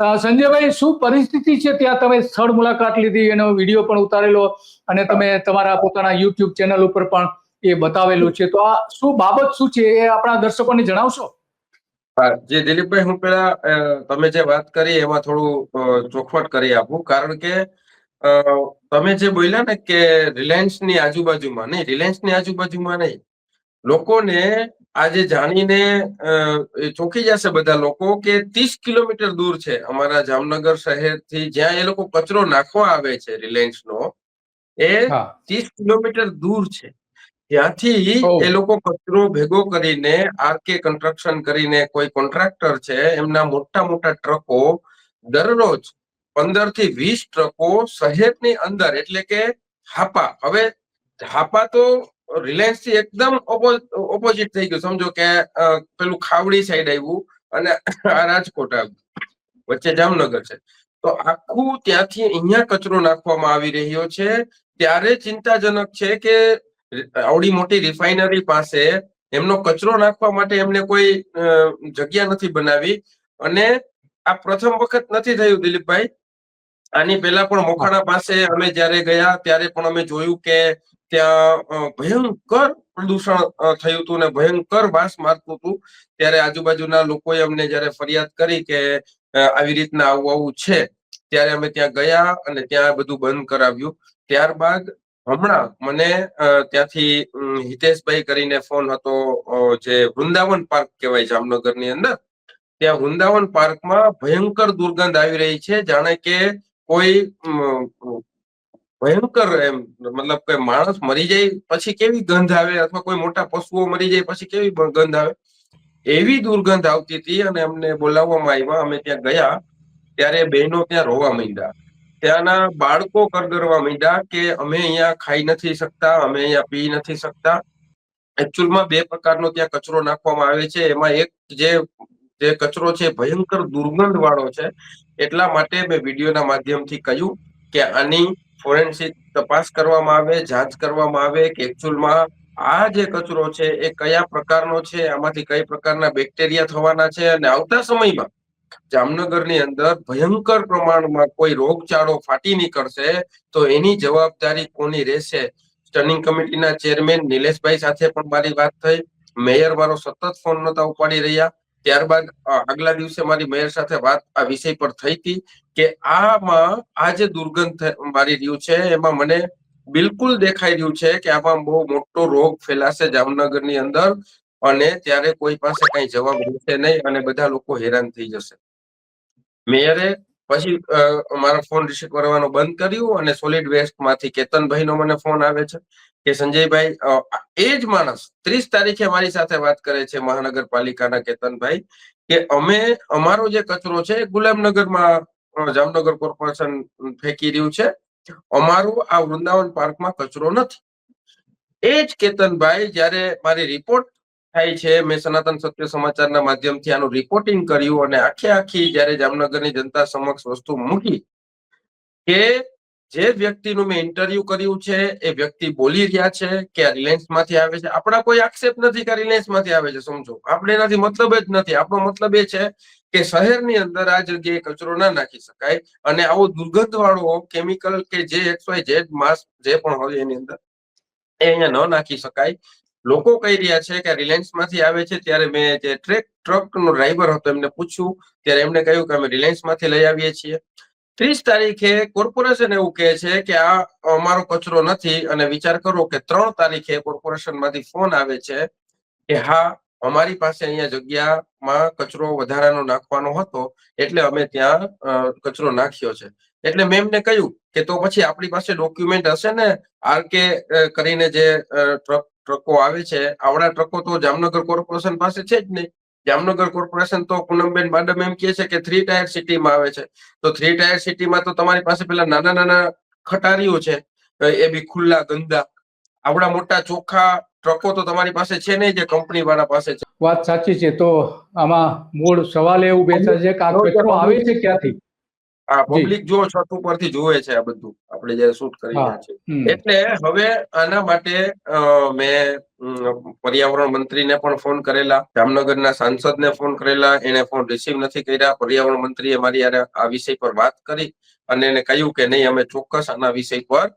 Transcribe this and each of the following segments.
સંજયભાઈ, શું પરિસ્થિતિ છે? ત્યાં તમે સ્થળ મુલાકાત લીધી, એનો વીડિયો પણ ઉતારેલો અને તમે તમારા પોતાના યુટ્યુબ ચેનલ ઉપર પણ એ બતાવેલું છે. તો આ શું બાબત શું છે એ આપણા દર્શકોને જણાવશો? જે દિલીપભાઈ, હું પેલા તમે જે વાત કરી એમાં થોડું ચોખવટ કરી આપું. કારણ કે તમે જે બોલ્યા ને કે રિલાયન્સની આજુબાજુમાં નહીં રિલાયન્સની આજુબાજુમાં નહીં, લોકોને આજે જાણીને ચોંકી જશે બધા લોકો કે ત્રીસ કિલોમીટર દૂર છે અમારા જામનગર શહેરથી જ્યાં એ લોકો કચરો નાખવા આવે છે રિલાયન્સ નો એ ત્રીસ કિલોમીટર દૂર છે. ત્યાંથી એ લોકો કચરો ભેગો કરીને આરકે કન્સ્ટ્રક્શન કરીને કોઈ કોન્ટ્રાક્ટર છે એમના મોટા મોટા ટ્રકો દરરોજ પંદરથી વીસ ટ્રકો શહેરની અંદર એટલે કે હાપા. હવે હાપા તો રિલાયન્સથી એકદમ ઓપોઝિટ થઈ ગયું. સમજો કે પેલું ખાવડી સાઈડ આવ્યું અને આ રાજકોટ આવ્યું. વચ્ચે જામનગર છે. તો આખું ત્યાંથી અહીંયા કચરો નાખવામાં આવી રહ્યો છે. ત્યારે ચિંતાજનક છે કે, આવડી મોટી રિફાઇનરી પાસે એમનો કચરો નાખવા માટે એમને કોઈ જગ્યા નથી બનાવી. અને આ પ્રથમ વખત નથી થયું, દિલીપભાઈ. આની પહેલા પણ મોખાણા પાસે અમે જ્યારે ગયા, ત્યારે પણ અમે જોયું કે ત્યાં ભયંકર પ્રદૂષણ થયું હતું ને ભયંકર વાસ મારતું હતું. ત્યારે આજુબાજુના લોકોએ અમને જયારે ફરિયાદ કરી કે આવી રીતના આવું આવું છે, ત્યારે અમે ત્યાં ગયા અને ત્યાં બધું બંધ કરાવ્યું. ત્યારબાદ હમણાં મને ત્યાંથી હિતેશભાઈ કરીને ફોન હતો જે વૃંદાવન પાર્ક કહેવાય જામનગરની અંદર. ત્યાં વૃંદાવન પાર્કમાં ભયંકર દુર્ગંધ આવી રહી છે. જાણે કે કોઈ ભયંકર એમ, મતલબ કે માણસ મરી જાય પછી કેવી ગંધ આવે અથવા કોઈ મોટા પશુઓ મરી જાય પછી કેવી ગંધ આવે? એવી દુર્ગંધ આવતી હતી અને અમને બોલાવવામાં આવ્યા. અમે ત્યાં ગયા, ત્યારે બહેનો ત્યાં રોવા માંડ્યા. ત્યાંના બાળકો કરગરવા માંડ્યા કે અમે અહીંયા ખાઈ નથી શકતા, અમે અહીંયા પી નથી શકતા. એકચ્યુઅલમાં બે પ્રકારનો ત્યાં કચરો નાખવામાં આવે છે. એમાં એક જે જે કચરો છે ભયંકર દુર્ગંધ વાળો છે. એટલા માટે મેં વિડીયોના માધ્યમથી કહ્યું કે આની ફોરેન્સિક તપાસ કરવામાં આવે, જાંચ કરવામાં આવે કે એકચ્યુઅલમાં આ જે કચરો છે એ કયા પ્રકારનો છે, આમાંથી કઈ પ્રકારના બેક્ટેરિયા થવાના છે અને આવતા સમયમાં જામનગરની અંદર ભયંકર પ્રમાણમાં કોઈ રોગચાળો ફાટી નીકળશે તો એની જવાબદારી કોની રહેશે? સ્ટર્નિંગ કમિટીના ચેરમેન નિલેશભાઈ સાથે પણ મારી વાત થઈ. મેયર મારો સતત ફોન નતા ઉપાડી રહ્યા. ત્યારબાદ આગલા દિવસે મારી મેયર સાથે વાત આ વિષય પર થઈ હતી કે આમાં આ જે દુર્ગંધ મારી રહ્યું છે, એમાં મને બિલકુલ દેખાઈ રહ્યું છે કે આમાં બહુ મોટો રોગ ફેલાશે જામનગરની અંદર અને ત્યારે કોઈ પાસે કઈ જવાબ રહેશે નહીં અને બધા લોકો હેરાન થઈ જશે. મેયરે પછી મારો ફોન રિસીવ કરવાનો બંધ કર્યું અને સોલિડ વેસ્ટમાંથી કેતનભાઈનો મને ફોન આવે છે. કે સંજયભાઈ એ જ માણસ ત્રીસ તારીખે મારી સાથે વાત કરે છે મહાનગરપાલિકાના કેતનભાઈ, કે અમે, અમારો જે કચરો છે ગુલામનગરમાં જામનગર કોર્પોરેશન ફેંકી રહ્યું છે. અમારું આ વૃંદાવન પાર્કમાં કચરો નથી. એ જ કેતનભાઈ જ્યારે મારી રિપોર્ટ થાય છે, મેં સનાતન સત્ય સમાચારના માધ્યમથી આનું રિપોર્ટિંગ કર્યું અને આખે આખી જ્યારે જામનગરની જનતા સમક્ષ વસ્તુ મૂકી કે જે વ્યક્તિનું મેં ઇન્ટરવ્યુ કર્યું છે, એ વ્યક્તિ બોલી રહ્યા છે કે રિલાયન્સમાંથી આવે છે. આપણા કોઈ આક્ષેપ નથી કે રિલાયન્સમાંથી આવે છે, સમજો. આપણે એનાથી મતલબ જ નથી. આપણો મતલબ એ છે કે શહેરની અંદર આ જગ્યાએ કચરો ના નાખી શકાય અને આવો દુર્ગંધ વાળો કેમિકલ કે જે એક્સ વાય ઝેડ માસ જે પણ હોય એની અંદર એ અહીંયા ન નાખી શકાય. લોકો કહી રહ્યા છે કે રિલાયન્સમાંથી આવે છે. ત્યારે મેં જે ટ્રેક ટ્રક નો ડ્રાઈવર હતો એમને પૂછ્યું. ત્યારે એમને કહ્યું કે અમે રિલાયન્સમાંથી લઈ આવીએ છીએ. ત્રીસ તારીખે કોર્પોરેશન એવું કહે છે કે આ અમારો કચરો નથી અને વિચાર કરો કે ત્રણ તારીખે કોર્પોરેશનમાંથી ફોન આવે છે કે હા, અમારી પાસે અહીંયા જગ્યામાં કચરો વધારાનો નાખવાનો હતો, એટલે અમે ત્યાં કચરો નાખ્યો છે. એટલે મેમને કહ્યું કે તો પછી આપણી પાસે ડોક્યુમેન્ટ હશે ને? આર કે કરીને જે ટ્રક, ટ્રકો આવે છે, આવડા ટ્રકો તો જામનગર કોર્પોરેશન પાસે છે જ નહીં. જામનગર કોર્પોરેશન તો પૂનમબેન માડમ એમ કહે છે કે થ્રી ટાયર સિટીમાં આવે છે. તો થ્રી ટાયર સિટીમાં તો તમારી પાસે પેલા નાના નાના ખટારીઓ છે. એ બી ખુલ્લા ગંદા. આપણા મોટા ચોખ્ખા ટ્રકો તો તમારી પાસે છે નહીં જે કંપની વાળા પાસે છે. વાત સાચી છે. તો આમાં મૂળ સવાલ એવું બેસે છે કે આ કચરો આવે છે ક્યાંથી. પબ્લિક જો. છત ઉપરથી જોવે છે આ બધું આપણે જયારે શૂટ કરી રહ્યા છીએ. એટલે હવે આના માટે મેં પર્યાવરણ મંત્રીને પણ ફોન કરેલા જામનગરના સાંસદને ફોન કરેલા એને ફોન રિસીવ નથી કર્યા. પર્યાવરણ મંત્રીએ મારી આ વિષય પર વાત કરી અને એને કહ્યું કે નહીં અમે ચોક્કસ આના વિષય પર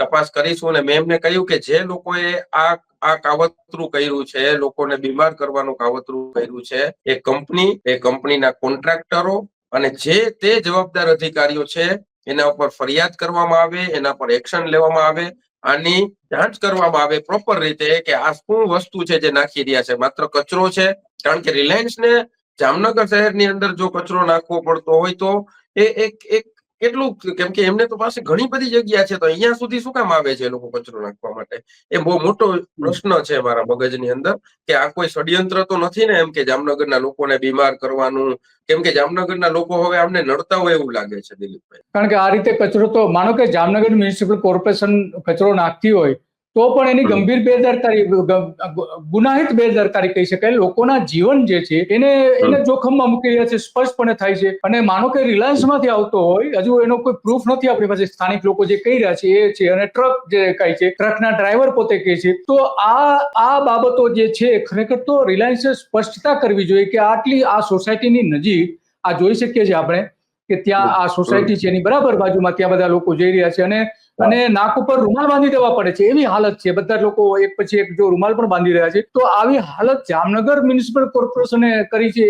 તપાસ કરીશું અને મેં એમને કહ્યું કે જે લોકોએ આ આ કાવતરું કર્યું છે લોકોને બીમાર કરવાનું કાવતરું કર્યું છે એ કંપની એ કંપનીના કોન્ટ્રાક્ટરો અને જે તે જવાબદાર અધિકારીઓ છે, એના ઉપર ફરિયાદ કરવામાં આવે, એના પર એક્શન લેવામાં આવે આની જાંચ કરવામાં આવે પ્રોપર રીતે કે આ શું વસ્તુ છે જે નાખી રહ્યા છે. માત્ર કચરો છે, કારણ કે રિલાયન્સ ને જામનગર શહેરની અંદર જો કચરો નાખવો પડતો હોય તો એ એક એક કેટલું કેમ કે એમને તો પાસે ઘણી બધી જગ્યા છે, તો અહીંયા સુધી શું કામ આવે છે લોકો કચરો નાખવા માટે? એ બહુ મોટો પ્રશ્ન છે મારા મગજની અંદર, કે આ કોઈ ષડયંત્ર તો નથી ને એમ કે જામનગરના લોકોને બીમાર કરવાનું, કેમ કે જામનગરના લોકો હવે આમને નડતા હોય એવું લાગે છે દિલીપભાઈ. કારણ કે આ રીતે કચરો તો, માનો કે જામનગર મ્યુનિસિપલ કોર્પોરેશન કચરો નાખતી હોય તો પણ એની ગંભીર બેદરકારી ગુનાહિત બેદરકારી કહી શકાય. લોકોના જીવન જે છે એને એને જોખમમાં મૂકી રહ્યા છે સ્પષ્ટપણે થાય છે. અને માનો કે રિલાયન્સમાંથી આવતો હોય હજુ એનો કોઈ પ્રૂફ નથી આપણી પાસે. સ્થાનિક લોકો જે કહી રહ્યા છે એ છે. અને ટ્રક જે કહે છે ટ્રકના ડ્રાઈવર પોતે કહે છે. તો આ આ બાબતો જે છે ખરેખર તો રિલાયન્સે સ્પષ્ટતા કરવી જોઈએ કે આટલી આ સોસાયટીની નજીક આ જોઈ શકીએ છીએ આપણે કે ત્યાં આ સોસાયટી છે એની બરાબર બાજુમાં ત્યાં બધા લોકો જઈ રહ્યા છે અને અને નાક ઉપર રૂમાલ બાંધી દેવા પડે છે. એવી હાલત છે. બધા લોકો એક પછી એક જો રૂમાલ પણ બાંધી રહ્યા છે. તો આવી હાલત જામનગર મ્યુનિસિપલ કોર્પોરેશને કરી છે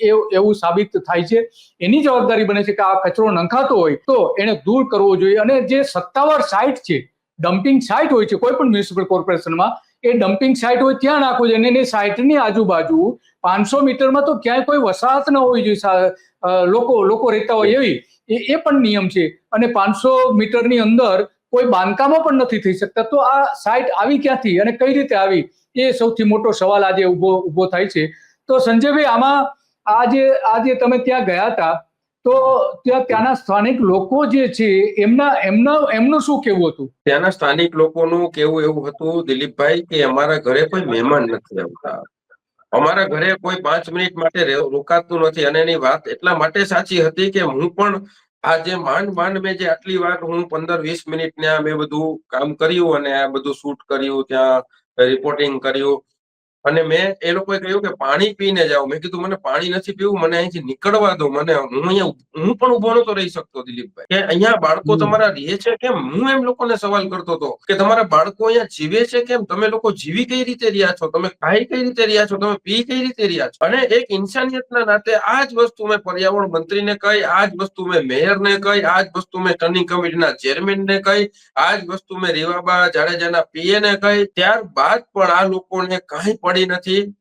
એ- એવું સાબિત થાય છે. એની જવાબદારી બને છે કે આ કચરો નંખાતો હોય તો એને દૂર કરવો જોઈએ. અને જે સત્તાવાર સાઇટ છે ડમ્પિંગ સાઇટ હોય છે કોઈ પણ મ્યુનિસિપલ કોર્પોરેશનમાં એ ડમ્પિંગ સાઇટ હોય ત્યાં નાખવું જોઈએ. અને સાઇટની આજુબાજુ પાંચસો મીટરમાં તો ક્યાંય કોઈ વસાહત ન હોવી જોઈએ લોકો લોકો રહેતા હોય એવી. એ પણ નિયમ છે. અને પાંચસો મીટરની અંદર કોઈ બાંધકામો પણ નથી થઈ શકતા. તો આ સાઇટ આવી ક્યાંથી અને કઈ રીતે આવી? એ સૌથી મોટો સવાલ આજે ઊભો ઊભો થાય છે. તો સંજયભાઈ, આમાં આ જે આ જે તમે ત્યાં ગયા હતા, તો ત્યાં, ત્યાંના સ્થાનિક લોકો જે છે, એમના એમના, એમનું શું કેવું હતું? ત્યાંના સ્થાનિક લોકોનું કેવું એવું હતું, દિલીપભાઈ, કે અમારા ઘરે કોઈ મહેમાન નથી આવતા. અમારા ઘરે કોઈ પાંચ મિનિટ માટે રોકાતું નથી અને એની વાત એટલા માટે સાચી હતી કે હું પણ આ જે માંડ માંડ મેં જે આટલી વાર હું પંદર વીસ મિનિટ ને મેં બધું કામ કર્યું અને આ બધું શૂટ કર્યું, ત્યાં રિપોર્ટિંગ કર્યું. અને મેં એ લોકોએ કહ્યું કે પાણી પીને જાઓ. મેં કીધું મને પાણી નથી પીવું મને અહીંથી નીકળવા દો મને હું અહીંયા હું પણ ઊભો નતો રહી શકતો દિલીપભાઈ. કે અહીંયા બાળકો તમારા રહે છે કેમ? હું એમ લોકોને સવાલ કરતો હતો કે તમારા બાળકો અહીંયા જીવે છે કેમ? તમે લોકો જીવી કઈ રીતે રહ્યા છો? તમે ખાઈ કઈ રીતે રહ્યા છો? તમે પી કઈ રીતે રહ્યા છો? અને એક ઇન્સાનિયતના નાતે આ જ વસ્તુ મેં પર્યાવરણ મંત્રીને કહી આ જ વસ્તુ મેં મેયરને કહી આ જ વસ્તુ મેં ટર્નિંગ કમિટીના ચેરમેનને કહી આ જ વસ્તુ મેં રેવાબા જાડેજાના પીએને કહી. ત્યારબાદ પણ આ લોકોને કાંઈ પડી નથી.